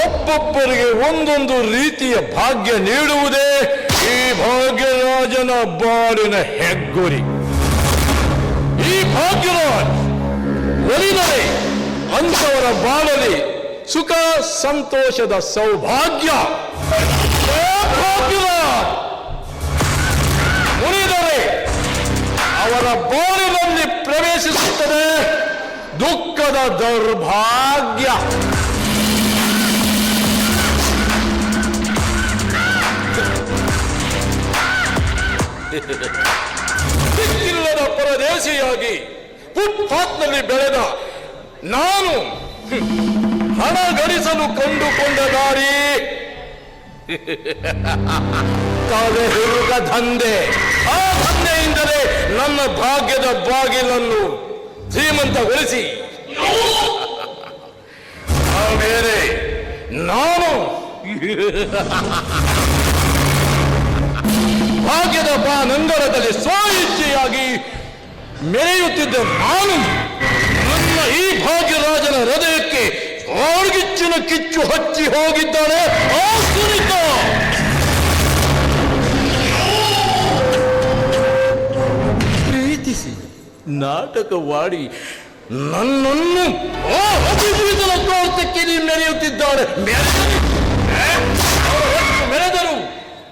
ಒಬ್ಬೊಬ್ಬರಿಗೆ ಒಂದೊಂದು ರೀತಿಯ ಭಾಗ್ಯ ನೀಡುವುದೇ ಈ ಭಾಗ್ಯರಾಜನ ಬಾಡಿನ ಹೆಗ್ಗುರಿ. ಈ ಭಾಗ್ಯರಾಜ್ ಒಲಿದರೆ ಅಂತವರ ಬಾಳಲಿ ಸುಖ ಸಂತೋಷದ ಸೌಭಾಗ್ಯ. ಭಾಗ್ಯರಾಜ್! ಅವರ ಬಾಳಿನಲ್ಲಿ ಪ್ರವೇಶಿಸುತ್ತದೆ ದುಃಖದ ದೌರ್ಭಾಗ್ಯ. ದಿಕ್ಕಿಲ್ಲದ ಪರದೇಶಿಯಾಗಿ ಫುಟ್ಪಾತ್ನಲ್ಲಿ ಬೆಳೆದ ನಾನು ಹಣ ಗಳಿಸಲು ಕಂಡುಕೊಂಡ ದಾರಿ. ದಂಧೆ ಆ ನನ್ನ ಭಾಗ್ಯದ ಬಾಗಿಲನ್ನು ಶ್ರೀಮಂತಗೊಳಿಸಿ ಆಮೇಲೆ ನಾನು ಭಾಗ್ಯದ ಬಾ ನಂಗರದಲ್ಲಿ ಸ್ವಇಚ್ಛೆಯಾಗಿ ಮೆರೆಯುತ್ತಿದ್ದ ನಾನು ನನ್ನ ಈ ಭಾಗ್ಯರಾಜನ ಹೃದಯಕ್ಕೆ ಆರ್ಗಿಚ್ಚಿನ ಕಿಚ್ಚು ಹಚ್ಚಿ ಹೋಗಿದ್ದಾನೆ ಆ ಸುನಿತ ನಾಟಕವಾಡಿ ನನ್ನನ್ನು ಆ ನೀನು ಮೆರೆಯುತ್ತಿದ್ದಾಳೆ ಮೆರೆದರು?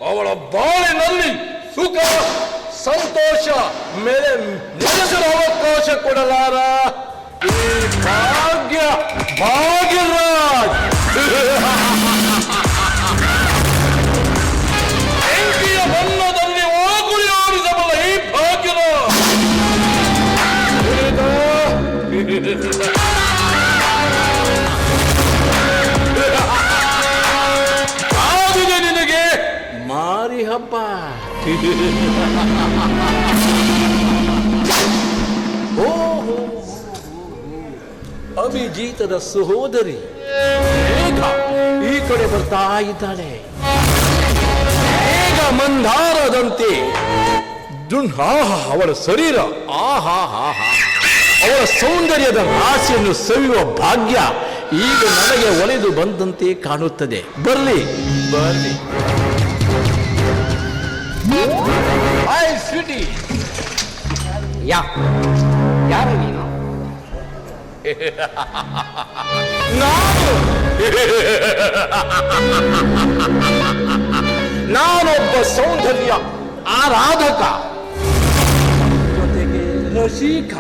ಅವಳು ಬಾಳಿನಲ್ಲಿ ಸುಖ, ಸಂತೋಷ ಮೇಲೆ ನೆಲೆಸಲು ಅವಕಾಶ ಕೊಡಲಾರ. ಭಾಗ್ಯ ಭಾಗ್ಯರಾಜ್. ಅಭಿಜೀತದ ಸಹೋದರಿ. ಈ ಕಡೆ ಬರ್ತಾ ಇದ್ದಾಳೆ. ಈಗ ಮಂದಾರದಂತೆ. ಅವಳ ಶರೀರ ಆಹಾ ಹಾ ಹಾ. ಅವಳ ಸೌಂದರ್ಯದ ರಾಶಿಯನ್ನು ಸವಿಯುವ ಭಾಗ್ಯ ಈಗ ನನಗೆ ಒಲೆದು ಬಂದಂತೆ ಕಾಣುತ್ತದೆ. ಬರ್ಲಿ ಬರ್ಲಿ. ಯಾ ಯಾರು ನೀನು? ನಾನು? ನಾನೊಬ್ಬ ಸೌಂದರ್ಯ ಆರಾಧಕ. ಜೊತೆಗೆ ರಸಿಕ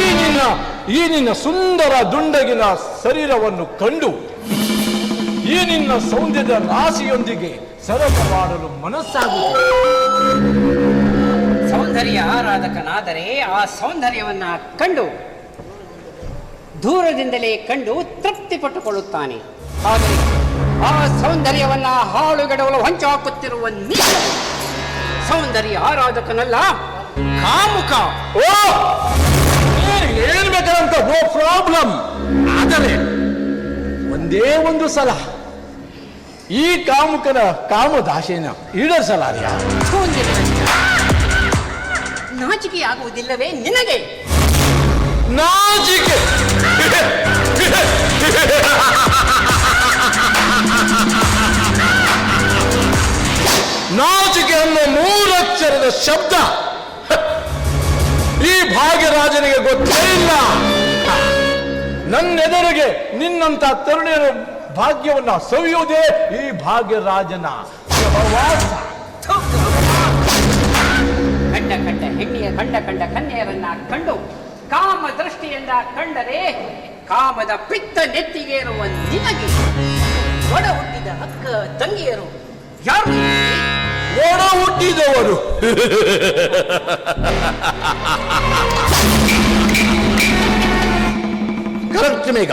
ಈ ನಿನ್ನ ಈ ನಿನ್ನ ಸುಂದರ ದುಂಡಗಿನ ಶರೀರವನ್ನು ಕಂಡು, ಈ ನಿನ್ನ ಸೌಂದರ್ಯದ ರಾಶಿಯೊಂದಿಗೆ ಸರಸ ಮಾಡಲು ಮನಸ್ಸಾಗುತ್ತದೆ ಸೌಂದರ್ಯ ಆರಾಧಕನಾದರೆ ಆ ಸೌಂದರ್ಯವನ್ನ ಕಂಡು ದೂರದಿಂದಲೇ ಕಂಡು ತೃಪ್ತಿ ಪಟ್ಟುಕೊಳ್ಳುತ್ತಾನೆ ಆದರೆ ಆ ಸೌಂದರ್ಯವನ್ನ ಹಾಳುಗಡವಲು ಹೊಂಚು ಹಾಕುತ್ತಿರುವ ನೀನು ಸೌಂದರ್ಯ ಆರಾಧಕನಲ್ಲ ಕಾಮುಕ. ಓ ಏನ್ ಬೇಕಂತ ನೋ ಪ್ರಾಬ್ಲಮ್. ಆದರೆ ಒಂದೇ ಒಂದು ಸಲ ಈ ಕಾಮುಕನ ಕಾಮದಾಶೆನ ಈಡೇರಿಸಲಾರ್ಯ ನಾಚಿಕೆ ಆಗುವುದಿಲ್ಲವೇ ನಿನಗೆ? ನಾಚಿಕೆ! ನಾಚಿಕೆ ಅನ್ನೋ ಮೂರಕ್ಷರದ ಶಬ್ದ. ಈ ಭಾಗ್ಯರಾಜನಿಗೆ ಗೊತ್ತೇ ಇಲ್ಲ. ನನ್ನೆದುರಿಗೆ ನಿನ್ನಂತ ತರುಣಿಯರ ಭಾಗ್ಯವನ್ನ ಸವಿಯುವುದೇ ಈ ಭಾಗ್ಯರಾಜನ ಸಹವಾಸ. ಹೆಣ್ಣಿಯ ಕಂಡ ಕಂಡ ಕನ್ಯೆಯರನ್ನ ಕಂಡು ಕಾಮ ದೃಷ್ಟಿಯಿಂದ ಕಂಡರೆ ಕಾಮದ ಪಿತ್ತ ನೆತ್ತಿಗೇರುವ ನಿನಗೆ ಒಡ ಹುಟ್ಟಿದ ಅಕ್ಕ ತಂಗಿಯರು ಯಾರು? ಒಡ ಹುಟ್ಟಿದವರು. ಕರೆಕ್ಟ್ ಮೇಘ,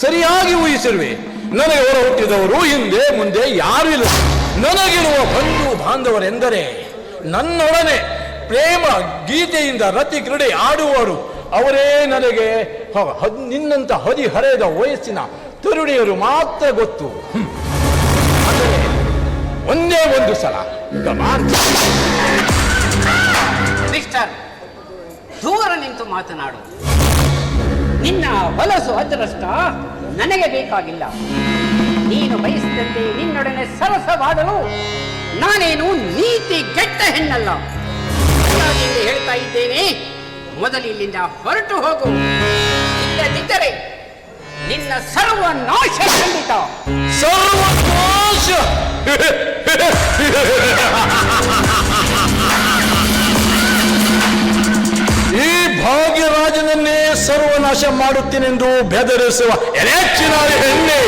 ಸರಿಯಾಗಿ ಊಹಿಸಿರುವೆ. ನನಗೆ ಹೊರ ಹುಟ್ಟಿದವರು ಹಿಂದೆ ಮುಂದೆ ಯಾರು ಇಲ್ಲ. ನನಗಿರುವ ಬಂಧು ಬಾಂಧವರೆಂದರೆ ನನ್ನೊಡನೆ ಪ್ರೇಮ ಗೀತೆಯಿಂದ ರತಿ ಕ್ರೀಡೆ ಆಡುವರು. ಅವರೇ ನನಗೆ ನಿನ್ನಂತ ಹದಿಹರೆಯದ ವಯಸ್ಸಿನ ತರುಣಿಯರು ಮಾತ್ರ ಗೊತ್ತು. ಒಂದೇ ಒಂದು ಸಲ ದೂರ ನಿಂತು ಮಾತನಾಡು. ನಿನ್ನ ಹೊಲಸು ಅದರಷ್ಟ ನನಗೆ ಬೇಕಾಗಿಲ್ಲ. ನೀನು ಬಯಸಿದಂತೆ ನಿನ್ನೊಡನೆ ಸರಸವಾಡಲು ನಾನೇನು ನೀತಿ ಕೆಟ್ಟ ಹೆಣ್ಣಲ್ಲ. ಹಾಗಾಗಿ ಹೇಳ್ತಾ ಇದ್ದೇನೆ, ಮೊದಲು ಇಲ್ಲಿಂದ ಹೊರಟು ಹೋಗು. ಇಲ್ಲದಿದ್ದರೆ ನಿನ್ನ ಸರ್ವ ನಾಶ ಖಂಡಿತ ಸರ್ವನಾಶ ಈ ಭಾಗ್ಯರಾಜನನ್ನೇ ಸರ್ವನಾಶ ಮಾಡುತ್ತೇನೆಂದು ಬೆದರಿಸುವ ಎಲೆಚ್ಚಿನ ಹೆಣ್ಣೆ.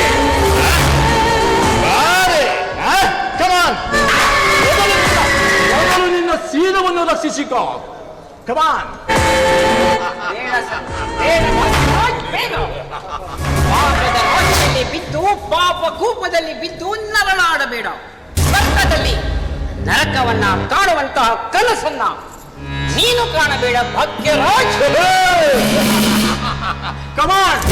ರಕ್ಷಿಸಿಕೋ Come on. ಪಾಪದ ಬಿದ್ದು ಪಾಪ ಕೂಪದಲ್ಲಿ ಬಿದ್ದು ನರಳಾಡಬೇಡ ಸ್ವರ್ಗದಲ್ಲಿ ನರಕವನ್ನ ಕಾಣುವಂತಹ ಕನಸನ್ನ ನೀನು ಕಾಣಬೇಡ ಭಾಗ್ಯರಾಜ್ ಕಮಾನ್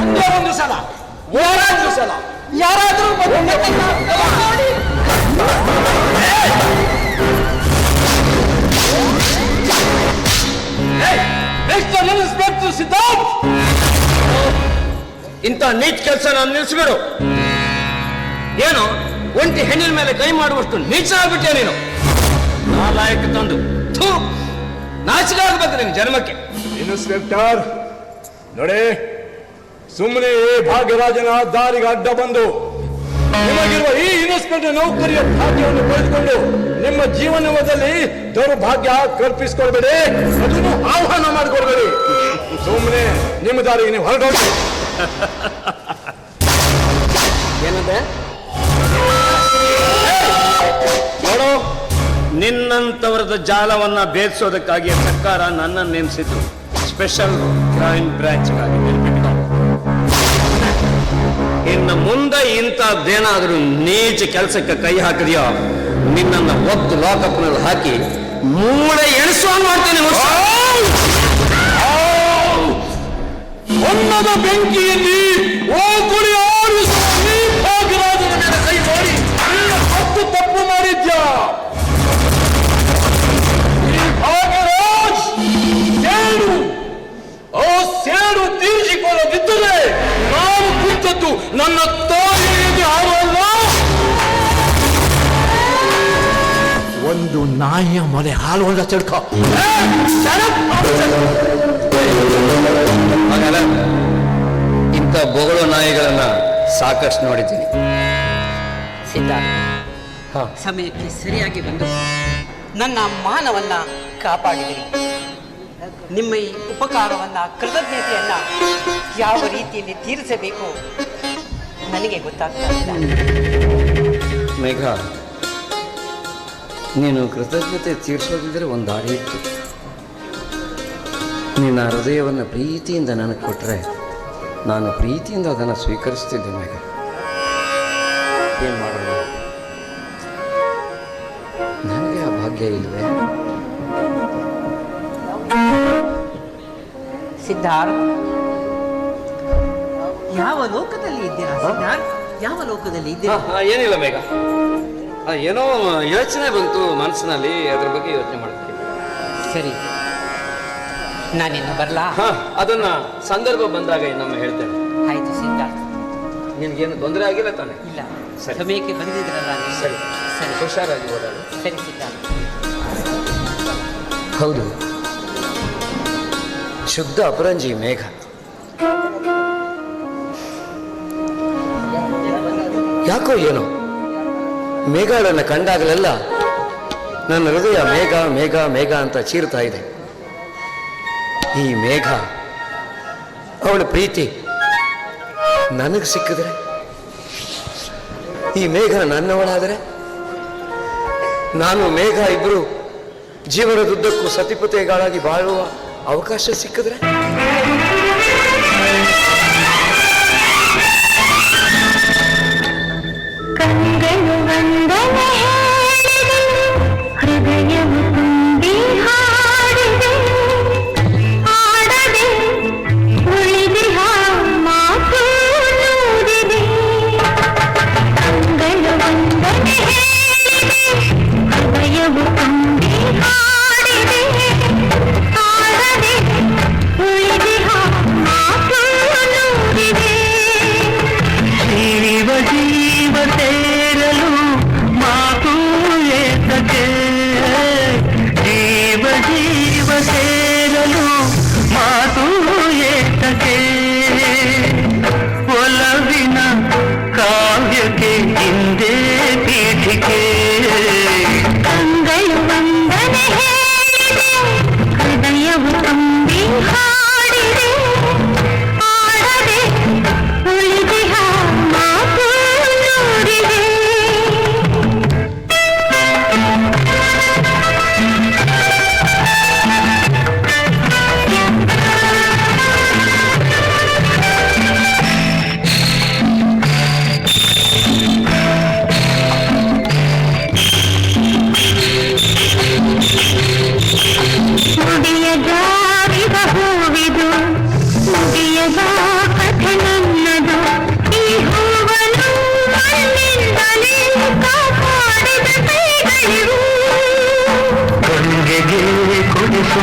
ಒಂದೇ ಒಂದು ಸಲ. ಒಂದು ಸಲ. ಯಾರಾದ್ರೂ ಇನ್ಸ್ಪೆಕ್ಟರ್ ಸಿದ್ಧಾರ್ಥ್ ಇಂಥ ನೀಚ್ ಕೆಲಸ ನಾನು ನಿಲ್ಲಿಸ್ಬಿಡು ಏನು ಒಂಟಿ ಹೆಣ್ಣಿನ ಮೇಲೆ ಕೈ ಮಾಡುವಷ್ಟು ನೀಚ ಆಗ್ಬಿಟ್ಟೆ ನೀನು. ನಾಲಾಯಕ ತಂದು. ಥೂ! ನಾಚಿಕೆ ಆಗ್ಬೇಕು ನಿನ್ ಜನ್ಮಕ್ಕೆ. ಇನ್ಸ್ಪೆಕ್ಟರ್ ನೋಡಿ ಸುಮ್ಮನೆ ಭಾಗ್ಯರಾಜನ ದಾರಿಗೆ ಅಡ್ಡ ಬಂದು ನಿಮಗಿರುವ ಈ ಇನ್ಸ್ಪೆಕ್ಟರ್ ನೌಕರಿಯ ಭಾಗ್ಯವನ್ನು ಪಡೆದುಕೊಂಡು ನಿಮ್ಮ ಜೀವನದಲ್ಲಿ ದೌರ್ಭಾಗ್ಯ ಕಲ್ಪಿಸಿಕೊಳ್ಬೇಡಿ. ಅದನ್ನು ಆಹ್ವಾನ ಮಾಡಿಕೊಳ್ಬೇಡಿ. ಸುಮ್ಮನೆ ನಿಮ್ಮ ದಾರಿಗೆ ನೀವು ಹೊರಡೋದು ಏನಂದೆ ನೋಡು ನಿನ್ನಂತವರದ ಜಾಲವನ್ನ ಭೇದಿಸೋದಕ್ಕಾಗಿ ಸರ್ಕಾರ ನನ್ನನ್ನು ನೇಮಿಸಿದ್ರು ಸ್ಪೆಷಲ್ ಕ್ರೈಮ್ ಬ್ರಾಂಚ್ಗಾಗಿ ಇನ್ನು ಮುಂದೆ ಇಂಥದ್ದೇನಾದರೂ ನೀಚ ಕೆಲಸಕ್ಕೆ ಕೈ ಹಾಕಿದೆಯೋ? ನಿನ್ನನ್ನು ಹೊತ್ತು ಲಾಕಪ್ನಲ್ಲಿ ಹಾಕಿ ಮೂಳೆ ಎಣಿಸುವ ಮಾಡ್ತೇನೆ ಹುಷ. ಹೊನ್ನದ ಬೆಂಕಿಯಲ್ಲಿ ಓ ಕುಡಿ ಆರು ಕೈ ಮಾಡಿ. ನೀನು ಹತ್ತು ತಪ್ಪು ಮಾಡಿದ್ಯಾ? ಭಾಗ್ಯರಾಜ್, ಸೇಡು. ಆ ಸೇಡು ತೀರಿಸಿಕೊಳ್ಳದಿದ್ದರೆ ನಾನು ಕುಂತದ್ದು ನನ್ನ ತಾಯಿಗೆ ಆಗಲ್ಲ ಒಂದು ನಾಯಿಯ ಮನೆ ಹಾಲು ಹೊಂದ ಚಡ್ಕ. ಹಾಗಲ್ಲ ಇಂಥ ಬೊಗಳು ನಾಯಿಗಳನ್ನ ಸಾಕಷ್ಟು ನೋಡಿದ್ದೀನಿ. ಸಿದ್ಧಾರ್ಥ ಹಾ. ಸಮಯಕ್ಕೆ ಸರಿಯಾಗಿ ಬಂದು ನನ್ನ ಮಾನವನ್ನ ಕಾಪಾಡಿದಿರಿ. ನಿಮ್ಮ ಈ ಉಪಕಾರವನ್ನ ಕೃತಜ್ಞತೆಯನ್ನ ಯಾವ ರೀತಿಯಲ್ಲಿ ತೀರಿಸಬೇಕು? ನನಗೆ ಗೊತ್ತಾಗ್ತಾ ಇಲ್ಲ. ಮೇಘ ನೀನು ಕೃತಜ್ಞತೆ ತೀರಿಸೋದಿದ್ರೆ ಒಂದು ದಾರಿ ಇತ್ತು. ನಿನ್ನ ಹೃದಯವನ್ನು ಪ್ರೀತಿಯಿಂದ ನನಗೆ ಕೊಟ್ಟರೆ ನಾನು ಪ್ರೀತಿಯಿಂದ ಅದನ್ನು ಸ್ವೀಕರಿಸ್ತಿದ್ದೆ ಮೇಘ. ಏನು ಮಾಡೋಣ? ನನಗೆ ಆ ಭಾಗ್ಯ ಇಲ್ವೇ? ಸಿದ್ಧಾರ್ಥ ಯಾವ ಲೋಕದಲ್ಲಿ ಇದ್ದೀರಾ ಸಿದ್ಧಾರ್ಥ? ಯಾವ ಲೋಕದಲ್ಲಿ ಇದ್ದೀರಾ? ಏನಿಲ್ಲ ಮೇಘ. ಆ, ಏನೋ ಯೋಚನೆ ಬಂತು ಮನಸ್ಸಿನಲ್ಲಿ ಅದ್ರ ಬಗ್ಗೆ ಯೋಚನೆ ಮಾಡ್ತೀನಿ. ಸರಿ. ನಾನಿನ್ನು ಬರಲಾ? ಹಾ ಅದನ್ನ ಸಂದರ್ಭ ಬಂದಾಗ ಇನ್ನೊಮ್ಮೆ ಹೇಳ್ತೇನೆ. ಆಯ್ತು ಸಿದ್ಧಾರ್ಥ. ನಿನ್ಗೇನು ತೊಂದರೆ ಆಗಿಲ್ಲ ತಾನೆ? ಇಲ್ಲ. ಸರಿ. ಸಮಯಕ್ಕೆ ಬಂದಿದ್ರಲ್ಲ ನೀವು. ಸರಿ. ಸರಿ. ಹುಷಾರಾಗಿ ಓಡಾಡು. ಸರಿ ಸಿದ್ಧಾರ್ಥ. ಹೌದು. ಶುದ್ಧ ಅಪರಂಜಿ ಮೇಘ. ಯಾಕೋ ಏನೋ? ಮೇಘಗಳನ್ನು ಕಂಡಾಗಲೆಲ್ಲ ನನ್ನ ಹೃದಯ ಮೇಘ ಮೇಘ ಮೇಘ ಅಂತ ಚೀರ್ತಾ ಇದೆ. ಈ ಮೇಘ, ಅವಳ ಪ್ರೀತಿ ನನಗೆ ಸಿಕ್ಕಿದ್ರೆ? ಈ ಮೇಘ ನನ್ನವಳಾದರೆ? ನಾನು ಮೇಘ ಇಬ್ರು ಜೀವನದುದ್ದಕ್ಕೂ ಸತಿಪತಿಗಳಾಗಿ ಬಾಳುವ ಅವಕಾಶ ಸಿಕ್ಕಿದ್ರೆ?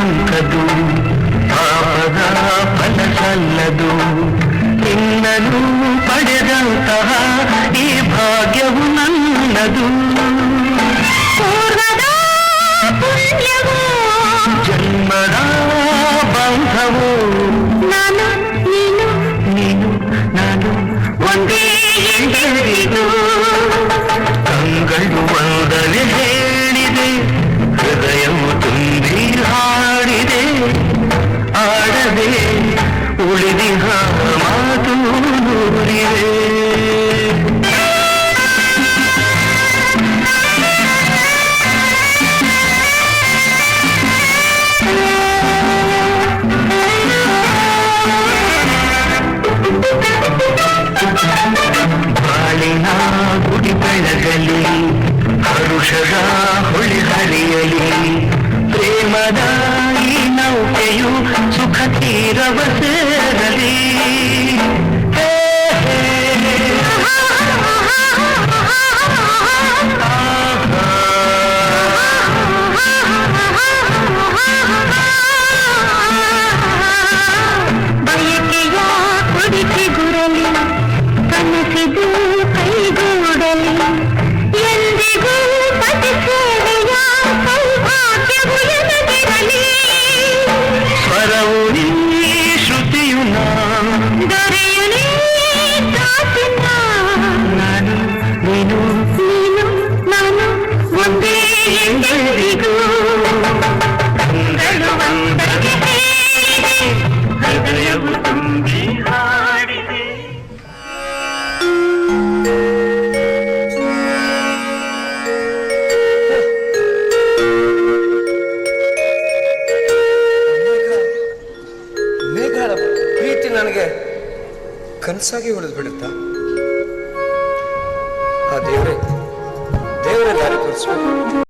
ಸೋಲಂಕದು ಪಾಪದ ಫಲ ಸಲ್ಲದು ಇನ್ನರೂ ಪಡೆದಂತಹ ಈ ಭಾಗ್ಯವು ನನ್ನದು ಕ್ಷರ ಹುಳಿ ಹರಿಯಲಿ ಪ್ರೇಮದ ಈ ನೌಕೆಯು ಸುಖ ತೀರವಸೆ